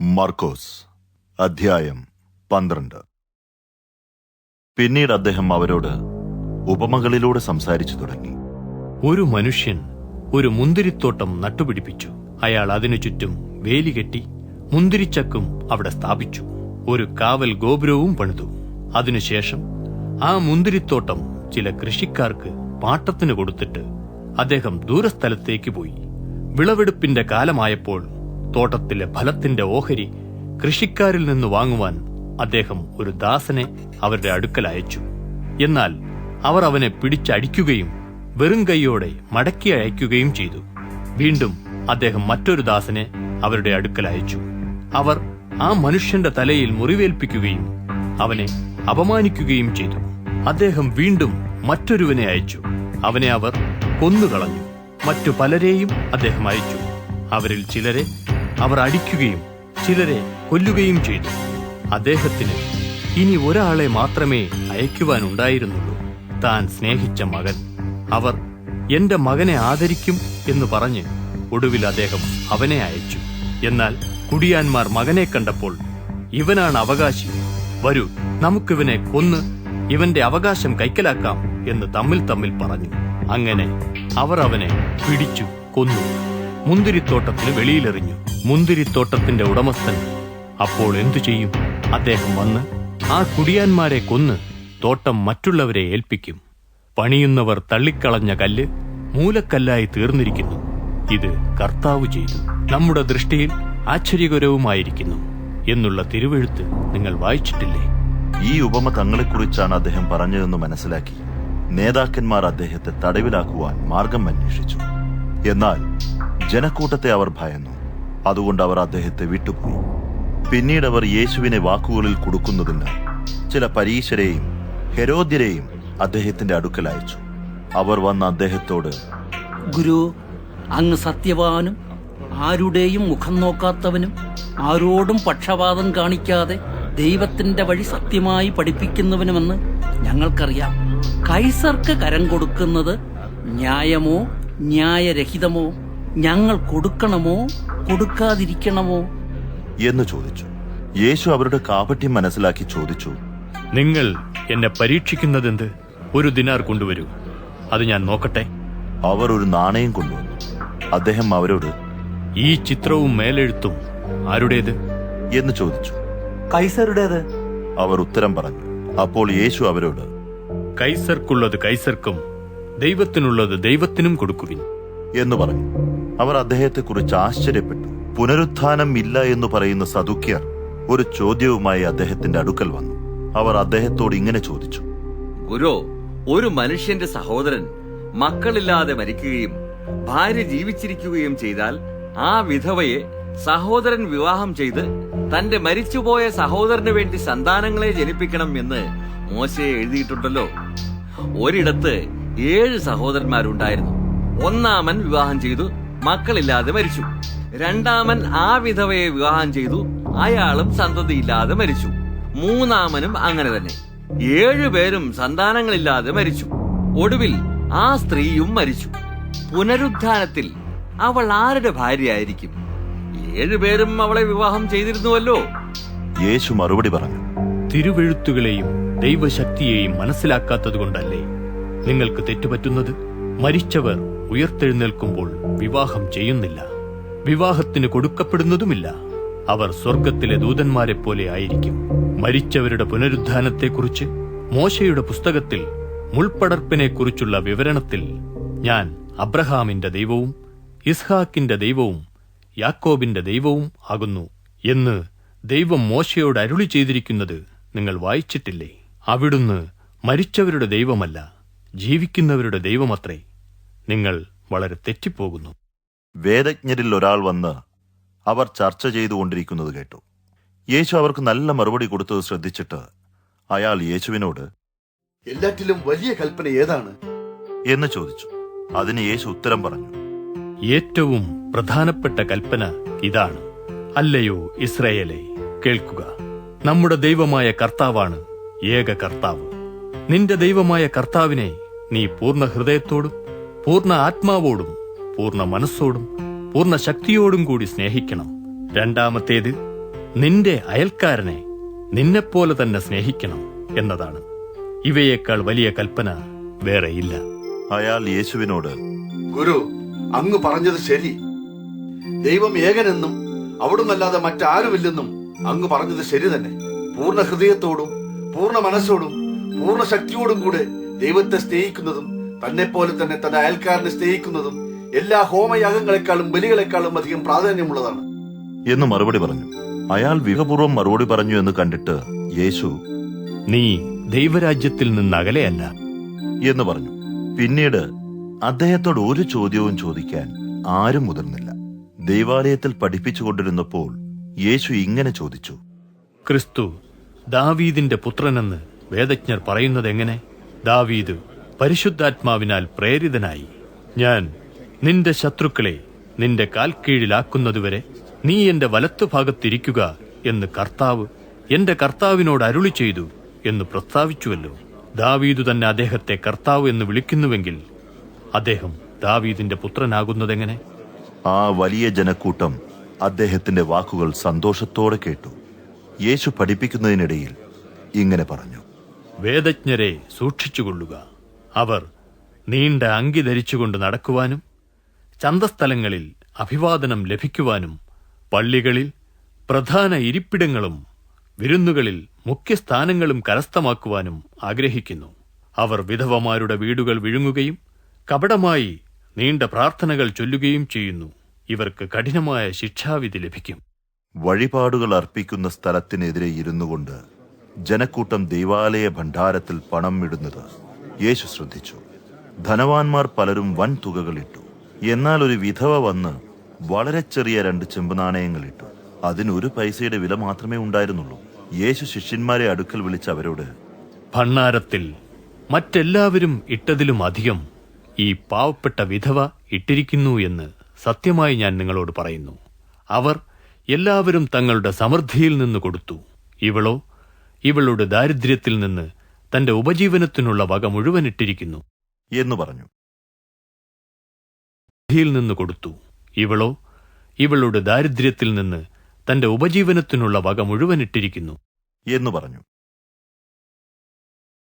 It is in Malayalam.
മർക്കോസ് അധ്യായം പന്ത്രണ്ട്. പിന്നീട് അദ്ദേഹം അവരോട് ഉപമകളിലൂടെ സംസാരിച്ചു തുടങ്ങി. ഒരു മനുഷ്യൻ ഒരു മുന്തിരിത്തോട്ടം നട്ടുപിടിപ്പിച്ചു. അയാൾ അതിനു ചുറ്റും വേലി കെട്ടി മുന്തിരിച്ചക്കും അവിടെ സ്ഥാപിച്ചു. ഒരു കാവൽ ഗോപുരവും പണിതു. അതിനുശേഷം ആ മുന്തിരിത്തോട്ടം ചില കൃഷിക്കാർക്ക് പാട്ടത്തിന് കൊടുത്തിട്ട് അദ്ദേഹം ദൂരസ്ഥലത്തേക്ക് പോയി. വിളവെടുപ്പിന്റെ കാലമായപ്പോൾ തോട്ടത്തിലെ ഫലത്തിന്റെ ഓഹരി കൃഷിക്കാരിൽ നിന്ന് വാങ്ങുവാൻ അദ്ദേഹം ഒരു ദാസനെ അവരുടെ അടുക്കൽ അയച്ചു. എന്നാൽ അവർ അവനെ പിടിച്ചടിക്കുകയും വെറും കൈയോടെ മടക്കി അയക്കുകയും ചെയ്തു. വീണ്ടും അദ്ദേഹം മറ്റൊരു ദാസനെ അവരുടെ അടുക്കൽ അയച്ചു. അവർ ആ മനുഷ്യന്റെ തലയിൽ മുറിവേൽപ്പിക്കുകയും അവനെ അപമാനിക്കുകയും ചെയ്തു. അദ്ദേഹം വീണ്ടും മറ്റൊരുവനെ അയച്ചു. അവനെ അവർ കൊന്നുകളഞ്ഞു. മറ്റു പലരെയും അദ്ദേഹം അയച്ചു. അവരിൽ ചിലരെ അവർ അടിക്കുകയും ചിലരെ കൊല്ലുകയും ചെയ്തു. അദ്ദേഹത്തിന് ഇനി ഒരാളെ മാത്രമേ അയക്കുവാനുണ്ടായിരുന്നുള്ളൂ. താൻ സ്നേഹിച്ച മകൻ. അവർ എന്റെ മകനെ ആദരിക്കും എന്ന് പറഞ്ഞ് ഒടുവിൽ അദ്ദേഹം അവനെ അയച്ചു. എന്നാൽ കുടിയാന്മാർ മകനെ കണ്ടപ്പോൾ ഇവനാണ് അവകാശി. വരൂ നമുക്കിവനെ കൊന്ന് ഇവന്റെ അവകാശം കൈക്കലാക്കാം എന്ന് തമ്മിൽ തമ്മിൽ പറഞ്ഞു. അങ്ങനെ അവർ അവനെ പിടിച്ചു കൊന്നു. മുന്തിരിത്തോട്ടത്തിന് വെളിയിലെറിഞ്ഞു. മുന്തിരിത്തോട്ടത്തിന്റെ ഉടമസ്ഥൻ അപ്പോൾ എന്തു ചെയ്യും? അദ്ദേഹം വന്ന് ആ കുടിയാന്മാരെ കൊന്ന് തോട്ടം മറ്റുള്ളവരെ ഏൽപ്പിക്കും. പണിയുന്നവർ തള്ളിക്കളഞ്ഞ കല്ല് മൂലക്കല്ലായി തീർന്നിരിക്കുന്നു. ഇത് കർത്താവ് ചെയ്തു. നമ്മുടെ ദൃഷ്ടിയിൽ ആശ്ചര്യകരവുമായിരിക്കുന്നു എന്നുള്ള തിരുവെഴുത്ത് നിങ്ങൾ വായിച്ചിട്ടില്ലേ? ഈ ഉപമ തങ്ങളെക്കുറിച്ചാണ് അദ്ദേഹം പറഞ്ഞതെന്ന് മനസ്സിലാക്കി നേതാക്കന്മാർ അദ്ദേഹത്തെ തടവിലാക്കുവാൻ മാർഗം അന്വേഷിച്ചു. എന്നാൽ ജനക്കൂട്ടത്തെ അവർ ഭയന്നു. അതുകൊണ്ട് അവർ അദ്ദേഹത്തെ വിട്ടുപോയി. പിന്നീട് അവർ യേശുവിനെ വാക്കുകളിൽ കൊടുക്കുന്നതിന് ചില പരീശരെയും ഹെരോദ്യരെയും അദ്ദേഹത്തിന്റെ അടുക്കൽ അയച്ചു. അവർ വന്ന് അദ്ദേഹത്തോട് ഗുരു അങ്ങ് സത്യവാനും ആരുടെയും മുഖം നോക്കാത്തവനും ആരോടും പക്ഷപാതം കാണിക്കാതെ ദൈവത്തിന്റെ വഴി സത്യമായി പഠിപ്പിക്കുന്നവനുമെന്ന് ഞങ്ങൾക്കറിയാം. കൈസർക്ക് കരം കൊടുക്കുന്നത് ന്യായമോ ന്യായരഹിതമോ ഞങ്ങൾ കൊടുക്കണമോ? കൊടുക്കാതിരിക്കണമോ? എന്ന് ചോദിച്ചു. യേശു അവരുടെ കാപട്യം മനസ്സിലാക്കി ചോദിച്ചു നിങ്ങൾ എന്നെ പരീക്ഷിക്കുന്നതെന്ത്? ഒരു ദിനാർ കൊണ്ടുവരൂ. അത് ഞാൻ നോക്കട്ടെ. അവർ ഒരു നാണയം കൊണ്ടുവന്നു. അദ്ദേഹം അവരോട് ഈ ചിത്രവും മേലെഴുത്തും ആരുടേത്? എന്ന് ചോദിച്ചു. കൈസറുടേത് അവർ ഉത്തരം പറഞ്ഞു. അപ്പോൾ യേശു അവരോട് കൈസർക്കുള്ളത് കൈസർക്കും ദൈവത്തിനുള്ളത് ദൈവത്തിനും കൊടുക്കുവിൻ. എന്ന് പറഞ്ഞു. അവർ അദ്ദേഹത്തെക്കുറിച്ച് ആശ്ചര്യപ്പെട്ടു. പുനരുത്ഥാനം ഇല്ല എന്ന് പറയുന്ന സദുക്യർ ഒരു ചോദ്യവുമായി അദ്ദേഹത്തിന്റെ അടുക്കൽ വന്നു. അവർ അദ്ദേഹത്തോട് ഇങ്ങനെ ചോദിച്ചു. ഗുരു ഒരു മനുഷ്യന്റെ സഹോദരൻ മക്കളില്ലാതെ മരിക്കുകയും ഭാര്യ ജീവിച്ചിരിക്കുകയും ചെയ്താൽ ആ വിധവയെ സഹോദരൻ വിവാഹം ചെയ്ത് തന്റെ മരിച്ചുപോയ സഹോദരന് വേണ്ടി സന്താനങ്ങളെ ജനിപ്പിക്കണം എന്ന് മോശയെ എഴുതിയിട്ടുണ്ടല്ലോ. ഒരിടത്ത് ഏഴ് സഹോദരന്മാരുണ്ടായിരുന്നു. ഒന്നാമൻ വിവാഹം ചെയ്തു മക്കളില്ലാതെ മരിച്ചു. രണ്ടാമൻ ആ വിധവയെ വിവാഹം ചെയ്തു. അയാളും സന്തതിയില്ലാതെ മരിച്ചു. മൂന്നാമനും അങ്ങനെ തന്നെ. ഏഴുപേരും സന്താനങ്ങളില്ലാതെ മരിച്ചു. ഒടുവിൽ ആ സ്ത്രീയും മരിച്ചു. പുനരുദ്ധാനത്തിൽ അവൾ ആരുടെ ഭാര്യയായിരിക്കും? ഏഴുപേരും അവളെ വിവാഹം ചെയ്തിരുന്നുവല്ലോ. യേശു മറുപടി പറഞ്ഞു തിരുവെഴുത്തുകളെയും ദൈവശക്തിയെയും മനസ്സിലാക്കാത്തതുകൊണ്ടല്ലേ നിങ്ങൾക്ക് തെറ്റുപറ്റുന്നത്? മരിച്ചവർ ഉയർത്തെഴുന്നേൽക്കുമ്പോൾ വിവാഹം ചെയ്യുന്നില്ല. വിവാഹത്തിന് കൊടുക്കപ്പെടുന്നതുമില്ല. അവർ സ്വർഗത്തിലെ ദൂതന്മാരെ പോലെ ആയിരിക്കും. മരിച്ചവരുടെ പുനരുദ്ധാനത്തെക്കുറിച്ച് മോശയുടെ പുസ്തകത്തിൽ മുൾപ്പടർപ്പിനെക്കുറിച്ചുള്ള വിവരണത്തിൽ ഞാൻ അബ്രഹാമിന്റെ ദൈവവും ഇസ്ഹാക്കിന്റെ ദൈവവും യാക്കോബിന്റെ ദൈവവും ആകുന്നു എന്ന് ദൈവം മോശയോട് അരുളി ചെയ്തിരിക്കുന്നത് നിങ്ങൾ വായിച്ചിട്ടില്ലേ? അവിടുന്ന് മരിച്ചവരുടെ ദൈവമല്ല ജീവിക്കുന്നവരുടെ ദൈവമത്രേ. നിങ്ങൾ വളരെ തെറ്റിപ്പോകുന്നു. വേദജ്ഞരിൽ ഒരാൾ വന്ന് അവർ ചർച്ച ചെയ്തുകൊണ്ടിരിക്കുന്നത് കേട്ടു. യേശു അവർക്ക് നല്ല മറുപടി കൊടുത്തത് ശ്രദ്ധിച്ചിട്ട് അയാൾ യേശുവിനോട് എല്ലാറ്റിലും വലിയ കൽപ്പന ഏതാണ്? എന്ന് ചോദിച്ചു. അതിന് യേശു ഉത്തരം പറഞ്ഞു. ഏറ്റവും പ്രധാനപ്പെട്ട കൽപ്പന ഇതാണ്. അല്ലയോ ഇസ്രയേലെ കേൾക്കുക. നമ്മുടെ ദൈവമായ കർത്താവാണ് ഏക കർത്താവ്. നിന്റെ ദൈവമായ കർത്താവിനെ നീ പൂർണ ഹൃദയത്തോടും പൂർണ ആത്മാവോടും പൂർണ മനസ്സോടും പൂർണ ശക്തിയോടും കൂടി സ്നേഹിക്കണം. രണ്ടാമത്തേത് നിന്റെ അയൽക്കാരനെ നിന്നെപ്പോലെ തന്നെ സ്നേഹിക്കണം എന്നതാണ്. ഇവയേക്കാൾ വലിയ കൽപ്പന വേറെയില്ല അയാൾ യേശുവിനോട് ഗുരു അങ്ങ് പറഞ്ഞത് ശരി. ദൈവം ഏകനെന്നും അവിടുന്നല്ലാതെ മറ്റാരുമില്ലെന്നും അങ്ങ് പറഞ്ഞത് ശരി തന്നെ. പൂർണ ഹൃദയത്തോടും പൂർണ മനസ്സോടും പൂർണ ശക്തിയോടും കൂടെ ദൈവത്തെ സ്നേഹിക്കുന്നതും തന്നെ പോലെ തന്നെ തന്റെ അയൽക്കാരനെ സ്നേഹിക്കുന്നതും എല്ലാ ഹോമയാഗങ്ങളെക്കാളും ബലികളെക്കാളും അധികം പ്രാധാന്യമുള്ളതാണ്. എന്ന് മറുപടി പറഞ്ഞു. അയാൾ വിഹപൂർവം മറുപടി പറഞ്ഞു എന്ന് കണ്ടിട്ട് യേശു നീ ദൈവരാജ്യത്തിൽ നിന്ന് അകലെയല്ല. എന്ന് പറഞ്ഞു. പിന്നീട് അദ്ദേഹത്തോട് ഒരു ചോദ്യവും ചോദിക്കാൻ ആരും മുതിർന്നില്ല. ദൈവാലയത്തിൽ പഠിപ്പിച്ചുകൊണ്ടിരുന്നപ്പോൾ യേശു ഇങ്ങനെ ചോദിച്ചു. ക്രിസ്തു ദാവീദിന്റെ പുത്രനെന്ന് വേദജ്ഞർ പറയുന്നത് എങ്ങനെ? ദാവീദ് പരിശുദ്ധാത്മാവിനാൽ പ്രേരിതനായി. ഞാൻ നിന്റെ ശത്രുക്കളെ നിന്റെ കാൽക്കീഴിലാക്കുന്നതുവരെ നീ എന്റെ വലത്തുഭാഗത്തിരിക്കുക എന്ന് കർത്താവ് എന്റെ കർത്താവിനോട് അരുളി ചെയ്തു എന്ന് പ്രസ്താവിച്ചുവല്ലോ. ദാവീദു തന്നെ അദ്ദേഹത്തെ കർത്താവ് എന്ന് വിളിക്കുന്നുവെങ്കിൽ അദ്ദേഹം ദാവീദിന്റെ പുത്രനാകുന്നതെങ്ങനെ? ആ വലിയ ജനക്കൂട്ടം അദ്ദേഹത്തിന്റെ വാക്കുകൾ സന്തോഷത്തോടെ കേട്ടു. യേശു പഠിപ്പിക്കുന്നതിനിടയിൽ ഇങ്ങനെ പറഞ്ഞു. വേദജ്ഞരെ സൂക്ഷിച്ചുകൊള്ളുക. അവർ നീണ്ട അങ്കി ധരിച്ചുകൊണ്ട് നടക്കുവാനും ചന്തസ്ഥലങ്ങളിൽ അഭിവാദനം ലഭിക്കുവാനും പള്ളികളിൽ പ്രധാന ഇരിപ്പിടങ്ങളും വിരുന്നുകളിൽ മുഖ്യസ്ഥാനങ്ങളും കരസ്ഥമാക്കുവാനും ആഗ്രഹിക്കുന്നു. അവർ വിധവമാരുടെ വീടുകൾ വിഴുങ്ങുകയും കപടമായി നീണ്ട പ്രാർത്ഥനകൾ ചൊല്ലുകയും ചെയ്യുന്നു. ഇവർക്ക് കഠിനമായ ശിക്ഷാവിധി ലഭിക്കും. വഴിപാടുകൾ അർപ്പിക്കുന്ന സ്ഥലത്തിനെതിരെ ഇരുന്നുകൊണ്ട് ജനക്കൂട്ടം ദൈവാലയ ഭണ്ഡാരത്തിൽ പണം ഇടുന്നത് യേശു ശ്രദ്ധിച്ചു ധനവാന്മാർ പലരും വൻ തുകകളിട്ടു എന്നാൽ ഒരു വിധവ വന്ന് വളരെ ചെറിയ രണ്ട് ചെമ്പ് നാണയങ്ങൾ ഇട്ടു ഒരു പൈസയുടെ വില മാത്രമേ ഉണ്ടായിരുന്നുള്ളൂ. യേശു ശിഷ്യന്മാരെ അടുക്കൽ വിളിച്ച് അവരോട് ഭണ്ണാരത്തിൽ മറ്റെല്ലാവരും ഇട്ടതിലും അധികം ഈ പാവപ്പെട്ട വിധവ ഇട്ടിരിക്കുന്നു എന്ന് സത്യമായി ഞാൻ നിങ്ങളോട് പറയുന്നു. അവർ എല്ലാവരും തങ്ങളുടെ സമൃദ്ധിയിൽ നിന്ന് കൊടുത്തു. ഇവളോ ഇവളുടെ ദാരിദ്ര്യത്തിൽ നിന്ന് തന്റെ ഉപജീവനത്തിനുള്ള വക മുഴുവൻ ഇട്ടിരിക്കുന്നു. എന്ന് പറഞ്ഞു. ധിയിൽ നിന്ന് കൊടുത്തു. ഇവളോ ഇവളുടെ ദാരിദ്ര്യത്തിൽ നിന്ന് തന്റെ ഉപജീവനത്തിനുള്ള വക മുഴുവൻ ഇട്ടിരിക്കുന്നു. എന്ന് പറഞ്ഞു.